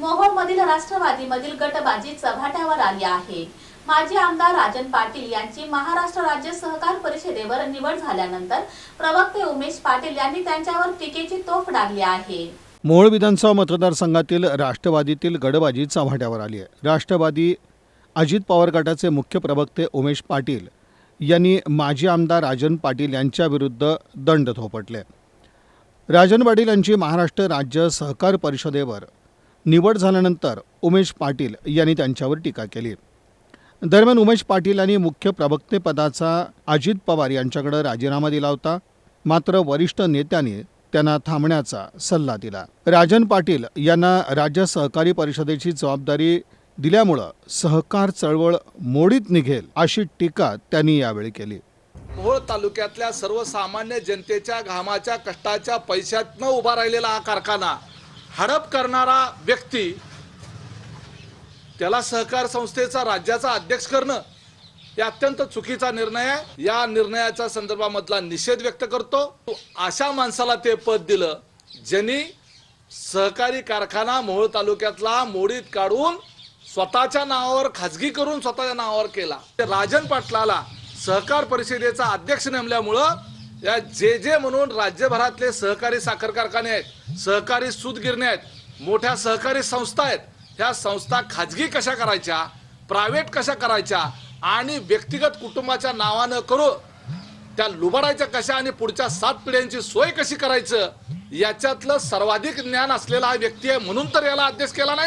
मोहोळमधील राष्ट्रवादीमधील गटबाजी चव्हाट्यावर आली आहे. माजी आमदार राजन पाटील यांची महाराष्ट्र राज्य सहकार परिषदेवर निवड झाल्यानंतर प्रवक्ते उमेश पाटील यांनी त्यांच्यावर टीकेची तोफ डागली आहे. मोहोळ विधानसभा मतदारसंघातील राष्ट्रवादीतील गडबाजी चव्हाट्यावर आली आहे. राष्ट्रवादी अजित पवार गटाचे मुख्य प्रवक्ते उमेश पाटील यांनी माजी आमदार राजन पाटील यांच्याविरुद्ध दंड थोपटले. राजन पाटील यांची महाराष्ट्र राज्य सहकार परिषदेवर निवड झाल्यानंतर उमेश पाटील यांनी त्यांच्यावर टीका केली. दरम्यान उमेश पाटील यांनी मुख्य प्रवक्तेपदाचा अजित पवार यांच्याकडे राजीनामा दिला होता. मात्र वरिष्ठ नेत्यांनी त्यांना थांबण्याचा सल्ला दिला. राजन पाटील यांना राज्य सहकारी परिषदेची जबाबदारी दिल्यामुळं सहकार चळवळ मोडीत निघेल अशी टीका त्यांनी यावेळी केली. मोहोळ तालुक्यातल्या सर्वसामान्य जनतेच्या घामाच्या कष्टाच्या पैशातनं उभा राहिलेला हा कारखाना हडप करणारा व्यक्ती त्याला सहकार संस्थेचा राज्याचा अध्यक्ष करणं हे अत्यंत चुकीचा निर्णय आहे. या निर्णयाच्या संदर्भामधला निषेध व्यक्त करतो. अशा माणसाला ते पद दिलं ज्यांनी सहकारी कारखाना मोहोळ तालुक्यातला मोडीत काढून स्वतःच्या नावावर खाजगी करून स्वतःच्या नावावर केला. राजन पाटलाला सहकार परिषदेचा अध्यक्ष नेमल्यामुळं या जे जे म्हणून राज्यभरातले सहकारी साखर कारखाने आहेत सहकारी सूतगिरणे आहेत मोठ्या सहकारी संस्था आहेत ह्या संस्था खाजगी कशा करायच्या प्रायव्हेट कशा करायच्या आणि व्यक्तिगत कुटुंबाच्या नावानं करू त्या लुबाडायच्या कशा आणि पुढच्या सात पिढ्यांची सोय कशी करायचं याच्यातलं सर्वाधिक ज्ञान असलेला हा व्यक्ती आहे म्हणून तर याला अध्यक्ष केला नाही.